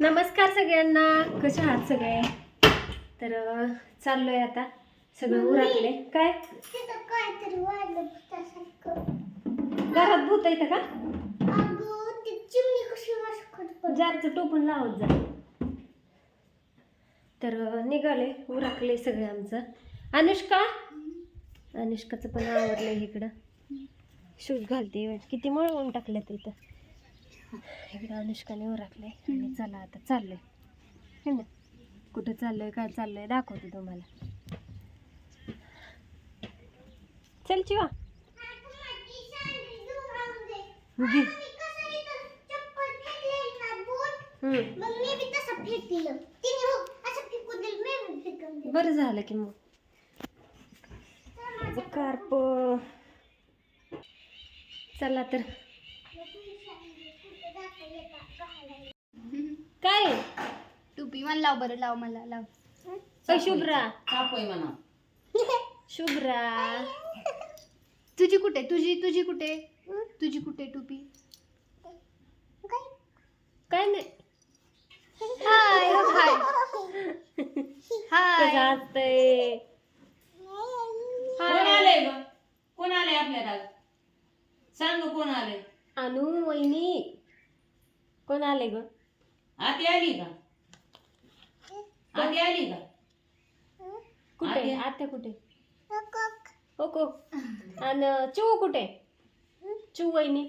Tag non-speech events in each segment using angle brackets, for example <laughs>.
नमस्कार सगळ्यांना. कसे आहात सगळे? तर चाललोय आता सगळं उरकले. काय. घरात भूत येतं का. जारचं टोपण लावत जा. तर निघाले. उरकले सगळे आमचं. अनुष्का? अनुष्काचं पण आवडलंय इकडं. शूज घालते. किती मळवून टाकल्यात इथं. इकडे अनुष्काने उरकलंय. आणि चला आता चाललंय. है ना? कुठं चाललंय काय चाललंय दाखवते तुम्हाला. चल चिवा. ती हम्म. बरं झालं की मग. माझं कार्प चला तर. काय? टोपी मला लाव बरं लाव मला लाव. शुभ्रा. म्हणा. शुभ्रा. तुझी कुठे? तुझी तुझी कुठे? तुझी कुठे टोपी? काय नाही. हाय हाय. कसं हाय. असतंय कोण आलंय ग? कोण आलंय आपल्याला? सांग कोण आलंय? अनु वहिनी. कोण आले ग? आती आली का? आती आली का? कुठे? आत्या. आत्या कुठे? ओको आणि चिऊ कुठे? चिऊ वहिनी.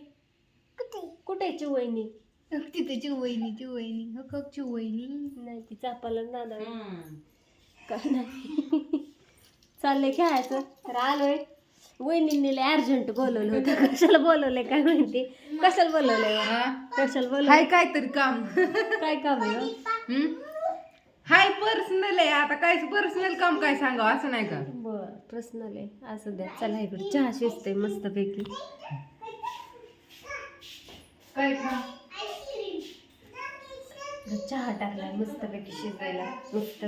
कुठे? चिऊ वहिनी? तिथे चिवईनी चिवईनी हो कक चिवईनी नाही ती चापाला नादा हम्म. काय नाही? चाललंय खेळायचं. तर आलोय. वहिनींनी लय अर्जंट बोलवलं होतं. कशाला बोलवलंय काय माहिती? कशाला बोलवलंय? कशाला हाय बोलवलंय काहीतरी काम. काय काम आहे हो? हाय पर्सनल आहे. आता काय पर्सनल काम काय सांगावं? असं नाही का? बर पर्सनल आहे. असं द्या. चला इकडे चहा शिजते मस्तपैकी. काय इकडं चहा टाकलाय मस्तपैकी शिजायला. मस्त.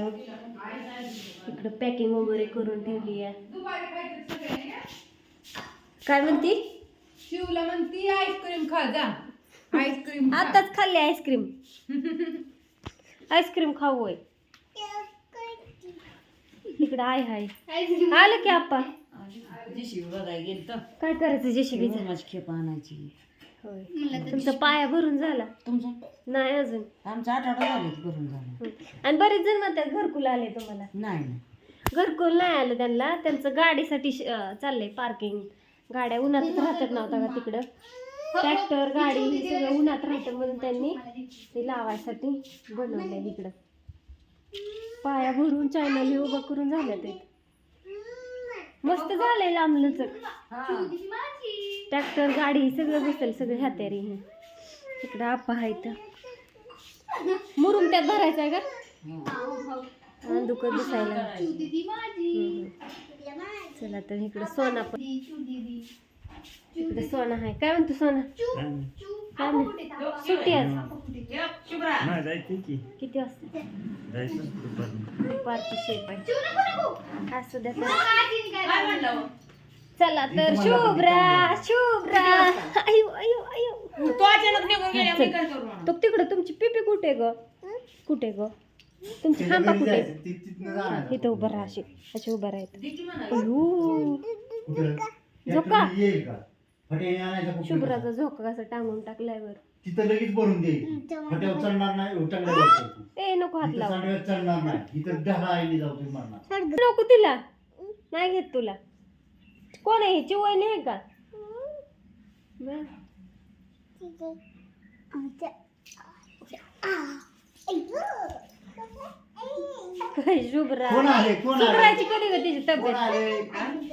इकडं पॅकिंग वगैरे करून ठेवली आहे. काय म्हणती? शिवला म्हणती आईस्क्रीम खा जा. आईस्क्रीम आताच खाल्ली आईस्क्रीम आईस्क्रीम <laughs> खाऊ होय. इकडं आहे हाय आलं की आप्पा. जेशी बघायला गेलं तर काय करायचं जेशीबीचं माझी खेप आणायची होय. तुमचा पाया भरून झाला. तुमचं? नाही अजून. आमचा आठवडा झाले भरून झालं. आणि बरेच जण म्हणतात घरकुल आले तुम्हाला. नाही नाही. घरकुल नाही आलं त्यांना. त्यांचं गाडीसाठी श- अं, चाललंय पार्किंग गाड्या उन्हातच राहतात नव्हता का तिकडं? ट्रॅक्टर गाडी हे सगळं उन्हात राहतं म्हणून त्यांनी ते लावायसाठी बनवलंय इकडं. पाया भरून चॅनल उभं करून झालं ते मस्त झालंय लांबलचक ट्रॅक्टर गाडी सगळं बसेल सगळं ह्यात्यारी हे इकडं आप्पा आहे तर मुरुम त्यात भरायचा आहे का? हा, दुखत दिसायला. हम्म. चला तर इकडे सोना पण. इकडे सोना आहे. काय म्हणतो सोना? काय सुट्टी आज. किती वाजता? दुपारची शेप आहे? चला तर शुभ्रा शुभ्रा. अयो अयो अयो तू अचानक निघून? तो तिकडं तुमची पिपी कुठे ग? कुठे ग? तुमची खांबा कुठे? इथं उभं राहा अशी अशी उभं राहायचं. झोका शुभ्राचा झोका कसं टांगून टाकलाय वर तिथं लगेच भरून देईल फट्यावर चढणार नाही उठंगल्या वरती. ए नको हात लाव. सांडव्यात चढणार नाही. इथं ढगा आईने जाऊ तुम्ही म्हणणार नको तिला. नाही घेत तुला. कोण आहे हिची वहिनी आहे का? बरं. काय शुभ्रा. कोण आले? कोण सुधारायची आले कधी ग तिची कोण तब्येत आले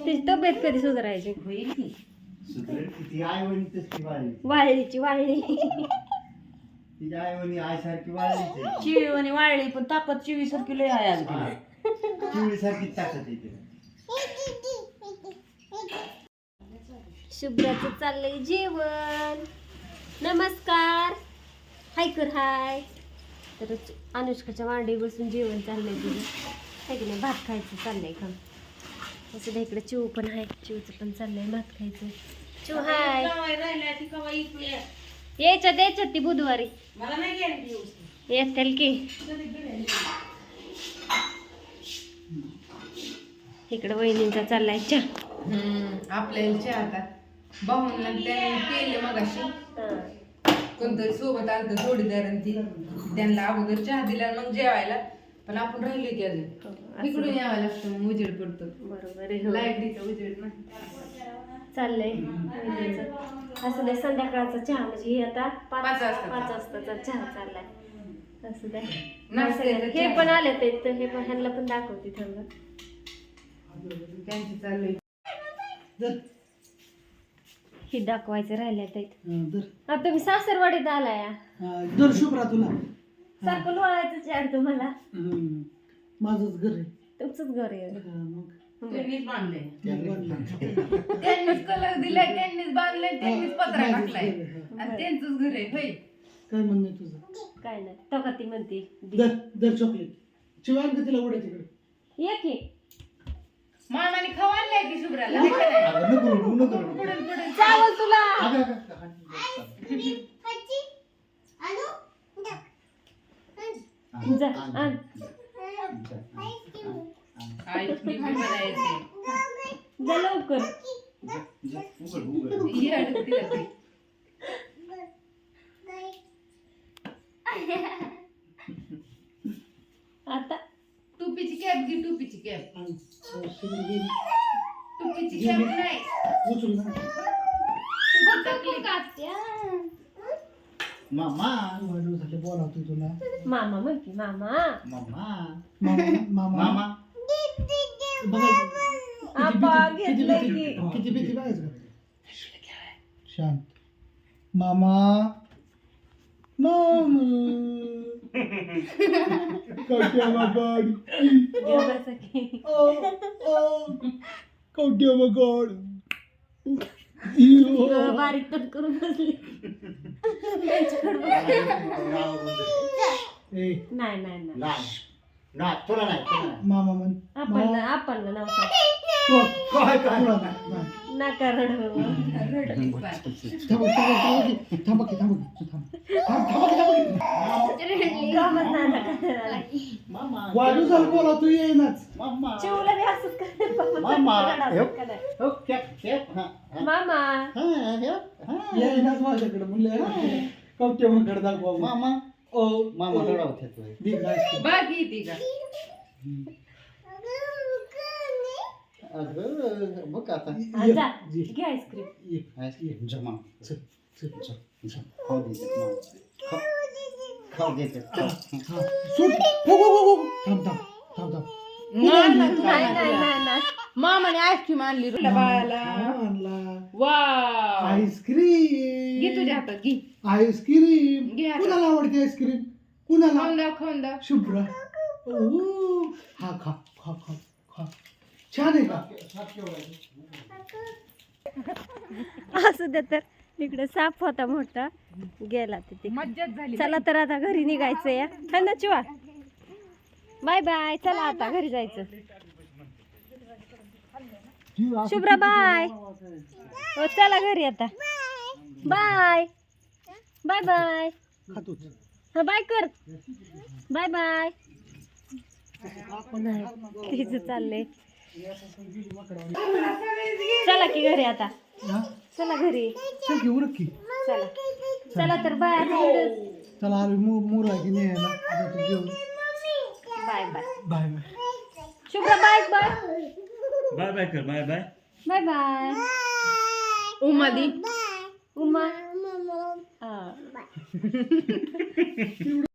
तिची तब्येत कधी सुधारायची? होईल की सुधरेल किती आई वणी तशी वाळली वाळलीची वाळली. तिची आई वणी आई सारखी वाळलीच आहे चिवी आणि वाळली पण ताकद चोवीस किलो आहे आज हा. चिवडी सारखी ताकद येते शुभ्राचं चाललंय जेवण. नमस्कार. हाय कर हाय. तर अनुष्काच्या मांडी बसून जेवण चाललंय तुझं हाय की नाही? भात खायचं चाललंय का? असं इकडे चिव पण आहे. चिवचं पण चाललंय भात खायचं. चिव हाय. यायच्या द्यायच्या ती बुधवारी. मला नाही गॅरंटी येतील की. इकडं वहिनींचा चाललाय. चहा आपल्याला चहा आता. बाहूनला त्यांनी पेले मगाशी. कोणतरी सोबत आलं जोडीदार आणि ती त्यांना अगोदर चहा दिला मग जेवायला. पण आपण राहिलो की अजून. इकडून यावं लागतं मग उजेड पडतो. बरोबर आहे हो. लाईटीचा उजेड ना. चाललंय. असं नाही संध्याकाळचा चहा म्हणजे हे आता पाच पाच वाजता. पाच वाजताचा चहा चाललाय. असं हे. पण आले ते तर हे पण ह्यांना पण दाखवते थांबा त्यांची चाललंय. हे दाखवायचं राहिले आता तुम्ही सासरवाडीत आलाय. दर शुभ्रा तुला. सारखं लोळायचं चार तुम्हाला. माझंच घर आहे. तुमचंच घर आहे. हं, मग. त्यांनीच बांधले बांधलं. कलर दिलाय त्यांनीच बांधलंय त्यांनीच पत्रा माझंच टाकलाय. घर आहे, हं. आणि त्यांचंच घर आहे होय. काय म्हणणं आहे तुझं? काय नाही. तो का ती म्हणते दर दर चॉकलेट चिवान का तिला उड्या तिकडे. ये की मामाने शुभ्राला का नाही? अगं, नको रडू, नको रडू. पुढं पुढं चावल तुला. अगं, अगं, अगं, अगं. जा, आण. आईस्क्रीम बनायचे जा लवकर उघड, उघड. ते. आता टोपीची कॅप घे टोपीची कॅप. टोपीची कॅप नाही उचल ना मामा. वाढू झाले बोलावतोय तुला मामा म्हण की मामा. मामा. मामा. मामा. बघायचं आपा किती घेतलंय भीती की किती भीती बघायचं का शांत. मामा. मामा. कवट्या मगाड. बसा की. कवट्या मगाड. बारीक तट करून बसली. नाही नाही नाही. नाही. नाही तुला नाही तुला नाही. मामा म्हण आपण आपण नाव सांग. काय काय नका की की की गमत नाही नका रडायला. झालं बोला तू येईनाच मामा बी असंच करते. मामा. रडायचं का नाही? मामा येईनाच माझ्याकडे म्हणलं कवटे मगाड दाखवा मामा ओ मामा रडावत होतो. बिग ती का अगं बघ आता. हा, जा. घे आईस्क्रीम. जमा. खाऊ देतात मामा. खा- खाऊ देतात हा, सुट हो हो नाही, नाही, नाही नाही, नाही नाही. मामाने आईस्क्रीम आणली आणला. वा आईस्क्रीम. घे तुझ्या हातात घे. आईस्क्रीम. घे आता. कुणाला आवडते आईस्क्रीम? कुणाला? खाऊन दाव खाऊन दाव शुभ्रा. ओ, हा खा खा खा खा. छान आहे का? असू दे तर. इकडे साप होता मोठा. गेला तिथे मज्जाच झाली चला तर आता घरी निघायचं या. हा ना चिवा. Bye bye. चला आता घरी जायचं. शुभ्रा बाय. हो चला घरी आता. बाय. Bye bye. हा बाय कर. Bye bye. तिचं चाललंय. चला की घरी आता. हा? चला घरी. चल की उरक की. चला. चला तर बाय चला. आम्ही मू मूर आहे की नाही bye bye. Bye bye. Shubhra bye bye. Bye bye कर bye bye. Bye bye. Uma दी. उमा. हा. <laughs>